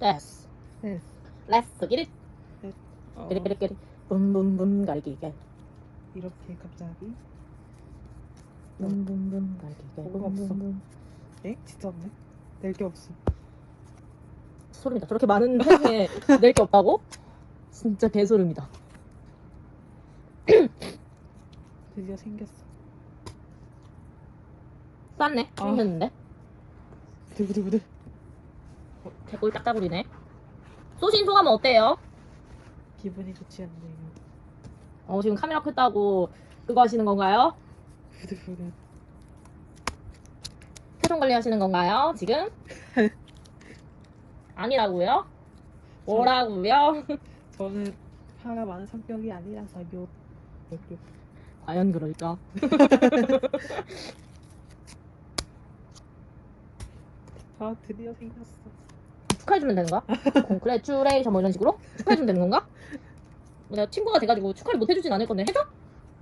레스 응. 레스 기릿 어, 기릿기릿기릿 붐붐붐 갈기 이게. 이렇게 갑자기? 붐붐붐 갈기 이게. 뭐가 없어. 붐붐붐 에? 진짜 없네. 낼 게 없어. 소름이다. 저렇게 많은 회사에 낼 게 없다고? 진짜 개소름이다. 드디어 생겼어. 쌌네. 아. 생겼는데? 두구두구두. 개꿀 딱따구리네 쏘신 소감은 어때요? 기분이 좋지 않네요. 어 지금 카메라 켰다고 그거 하시는 건가요? 부들부들. 표정 관리 하시는 건가요? 지금? 아니라고요? 뭐라고요? 저는 화가 많은 성격이 아니라서요. 네, 네. 과연 그럴까? 저 드디어 생겼어. 축하해주면 되는 거야? congratulation 뭐 이런 식으로? 축하해주면 되는 건가? 내가 친구가 돼가지고 축하를 못 해주진 않을 건데 해줘?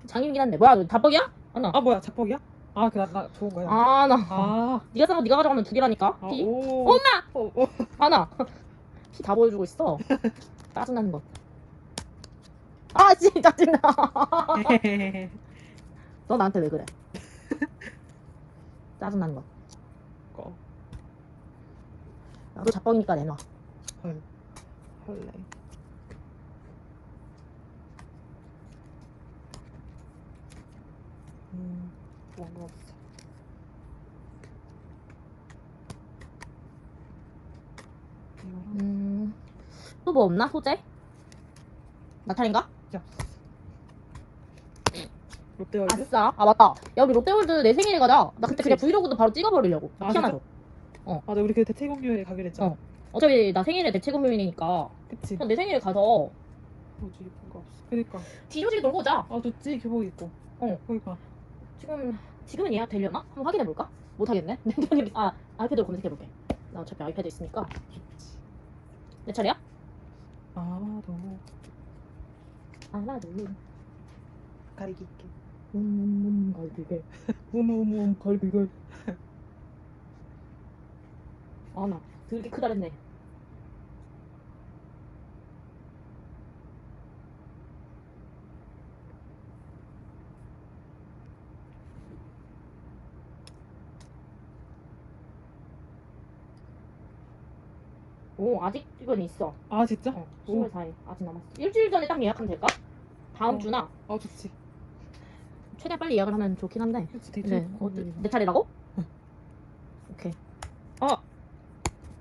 장인이긴 한데 뭐야 너 다뻑이야? 하나. 아 뭐야 자뻑이야? 아 그나 나 좋은 거야 아나 아. 네가 사고 네가 가져가면 두 개라니까 아, 피 오. 엄마! 오, 오. 아나 피 다 보여주고 있어 짜증나는 거아 씨, 짜증나. 너 나한테 왜 그래? 짜증나는 거. 꺼. 너 자뻥이니까 내놔. 헐. 헐레. 음 뭔가 없어. 음또 뭐 없나 소재? 나탈인가? 롯데월드? 아싸. 아 맞다. 야 우리 롯데월드 내 생일에 가자. 나 그때 그냥 브이로그도 바로 찍어버리려고. 아, 피하나 줘 어. 맞아 우리 그 대체 공휴일에 가기로 했죠 어. 어차피 나 생일에 대체 공휴일이니까 그치. 그럼 내 생일에 가서 뭐지 예쁜 거 없어. 그니까. 뒤조지게 놀고 오자. 아 좋지 교복 입고. 어. 그니까. 지금 지금은 예약 되려나? 한번 확인해 볼까? 못 하겠네. 아 아이패드로 검색해 볼게. 나 어차피 아이패드 있으니까. 그치 내 차례야? 아마도 알아도 가리기 있게. 음, 음, 갈비게. 음, 음, 갈비게. 어, 아나 들게 크다 그랬네 오 아직 이건 있어 아 진짜? 어, 오. 24일 아직 남았어 일주일 전에 딱 예약하면 될까? 다음 어. 주나? 어 좋지 최대한 빨리 예약을 하면 좋긴 한데 그치, 네. 어, 내 차례라고? 응. 오케이 어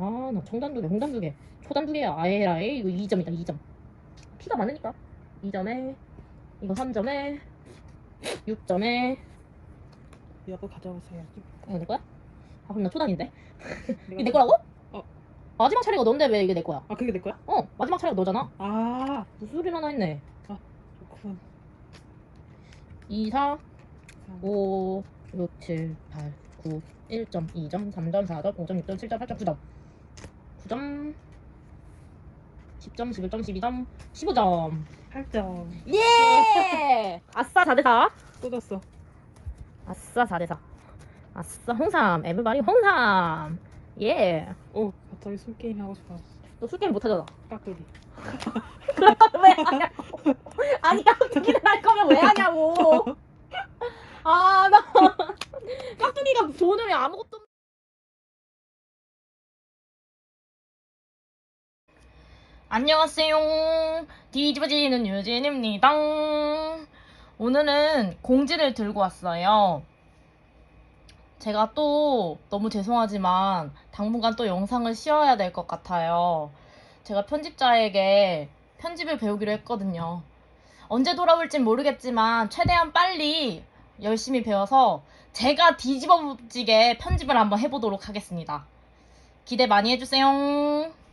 아나 청단 두 개, 홍단 두 개, 초단 두 개야. 아에라 에 이거 2점이다 2점. 피가 많으니까 2점에 이거 3점에 6점에 이거 가져가세요 이거 내 거야? 아 그럼 나 초단인데? 이게 내 거라고? 어. 마지막 차례가 너인데 왜 이게 내 거야? 아 그게 내 거야? 어 마지막 차례가 너잖아. 아 무슨 소리를 하나 했네. 그렇군 2, 4, 5, 6, 7, 8, 9, 1점, 2점, 3점, 4점, 5점, 6점, 7점, 8점, 9점. 9점, 10점, 11점, 12점, 15점. 8점 예! 아싸 4대4. 쏟았어 아싸 4대4. 아싸 홍삼. 에브바리 홍삼. 예. 오 갑자기 술게임 하고 싶어 너 술게임 못하잖아. 깍두기 왜 하냐고. 아니 깍두기를 할 거면 왜 하냐고. 아, 나 깍두기가 이 아무것도 안녕하세요. 뒤집어지는 유진입니다. 오늘은 공지를 들고 왔어요. 제가 또 너무 죄송하지만 당분간 또 영상을 쉬어야 될 것 같아요. 제가 편집자에게 편집을 배우기로 했거든요. 언제 돌아올진 모르겠지만 최대한 빨리 열심히 배워서 제가 뒤집어지게 편집을 한번 해보도록 하겠습니다. 기대 많이 해주세요.